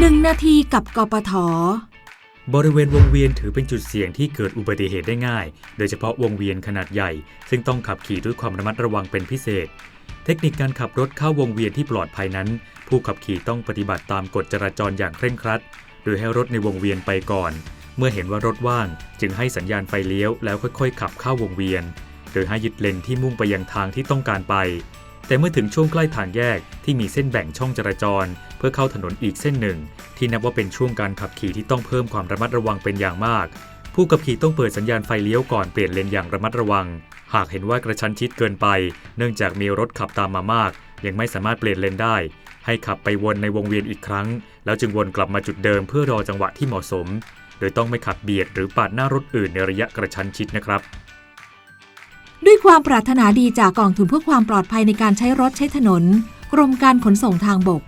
1 นาทีกับกปท บริเวณวงเวียนถือเป็นจุดเสี่ยงที่เกิดอุบัติเหตุได้ง่าย โดยเฉพาะวงเวียนขนาดใหญ่ ซึ่งต้องขับขี่ด้วยความระมัดระวังเป็นพิเศษ เทคนิคการขับรถเข้าวงเวียนที่ปลอดภัยนั้น ผู้ขับขี่ต้องปฏิบัติตามกฎจราจรอย่างเคร่งครัด โดยให้รถในวงเวียนไปก่อน เมื่อเห็นว่ารถว่าง จึงให้สัญญาณไฟเลี้ยวแล้วค่อยๆ ขับเข้าวงเวียน โดยให้ยึดเลนที่มุ่งไปยังทางที่ต้องการไป แต่เมื่อถึงช่วงใกล้ทางแยกที่มีเส้นแบ่งช่องจราจร เพื่อเข้าถนนอีกเส้นหนึ่ง ที่นับว่าเป็นช่วงการขับขี่ที่ต้องเพิ่มความระมัดระวังเป็นอย่างมาก ผู้ขับขี่ต้องเปิดสัญญาณไฟเลี้ยวก่อนเปลี่ยนเลนอย่างระมัดระวัง หากเห็นว่ากระชั้นชิดเกินไป เนื่องจากมีรถขับตามมามาก ยังไม่สามารถเปลี่ยนเลนได้ ให้ขับไปวนในวงเวียนอีกครั้ง แล้วจึงวนกลับมาจุดเดิมเพื่อรอจังหวะที่เหมาะสม โดยต้องไม่ขับเบียดหรือปาดหน้ารถอื่นในระยะกระชั้นชิดนะครับ ด้วยความปรารถนาดีจากกองทุนเพื่อความปลอดภัยในการใช้รถใช้ถนน กรมการขนส่งทางบก